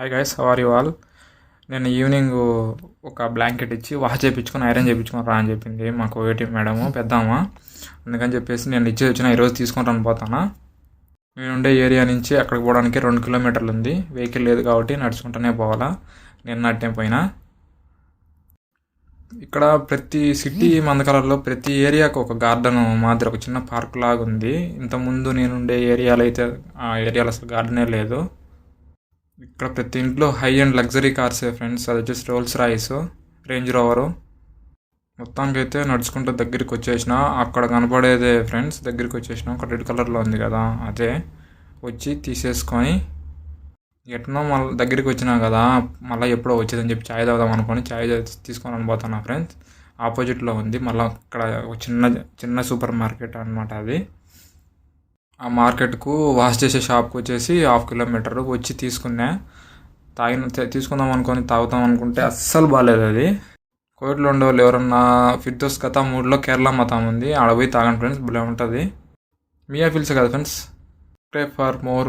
Hi guys how are you all నేను evening ఒక blanket ఇచ్చి వాష్ చేయించుకొని ఐరన్ చేయించుకొని రా అని చెప్పింది. మాకు ఓటీ మేడము పెద్దామా? అందుకని చెప్పేసి నేను ఇచ్చి వచ్చిన ఈరోజు తీసుకొని రన్ పోతానా? నేను ఉండే ఏరియా నుంచి అక్కడికి పోవడానికి రెండు కిలోమీటర్లు ఉంది. వెహికల్ లేదు కాబట్టి నడుచుకుంటూనే పోవాలా? నేను నట్టే పోయినా? ఇక్కడ ప్రతి సిటీ మందకలలో ప్రతి ఏరియాకు ఒక గార్డెన్ మాదిరి ఒక చిన్న పార్క్ లాగా ఉంది ఇంతకుముందు నేను ఉండే ఏరియాలో అయితే ఆ ఏరియాలో అసలు గార్డెనే లేదు. ఇక్కడ ప్రతి ఇంట్లో high end luxury cars friends అది వచ్చేసి రోల్స్ రాయిస్ రేంజ్ రోవరు మొత్తానికి అయితే నడుచుకుంటూ దగ్గరికి వచ్చేసిన. అక్కడ కనపడేదే ఫ్రెండ్స్ దగ్గరికి వచ్చేసిన. ఒక రెడ్ కలర్లో ఉంది కదా అదే. వచ్చి తీసేసుకొని ఎట్నో మళ్ళీ దగ్గరికి వచ్చినా కదా మళ్ళీ ఎప్పుడో వచ్చేదని చెప్పి చాయ్ తాగుదాం అనుకొని చాయ్ తీసుకొని అనిపోతాను ఫ్రెండ్స్ ఆపోజిట్లో ఉంది. మళ్ళీ అక్కడ ఒక చిన్న చిన్న సూపర్ మార్కెట్ అనమాట అది. ఆ మార్కెట్కు వాష్ చేసే షాప్కి వచ్చేసి హాఫ్ కిలోమీటర్ వచ్చి తీసుకున్నా. తాగిన తీసుకుందాం అనుకొని తాగుతాం అనుకుంటే అస్సలు బాగాలేదు అది. కోవిడ్లో ఉండేవాళ్ళు ఎవరన్నా ఫిర్దోస్ కథ మూడులో కేరళ మతం ఉంది ఆడ పోయి తాగండి ఫ్రెండ్స్ భలే ఉంటుంది. మియా ఫిల్స్ కదా ఫ్రెండ్స్? Pray for more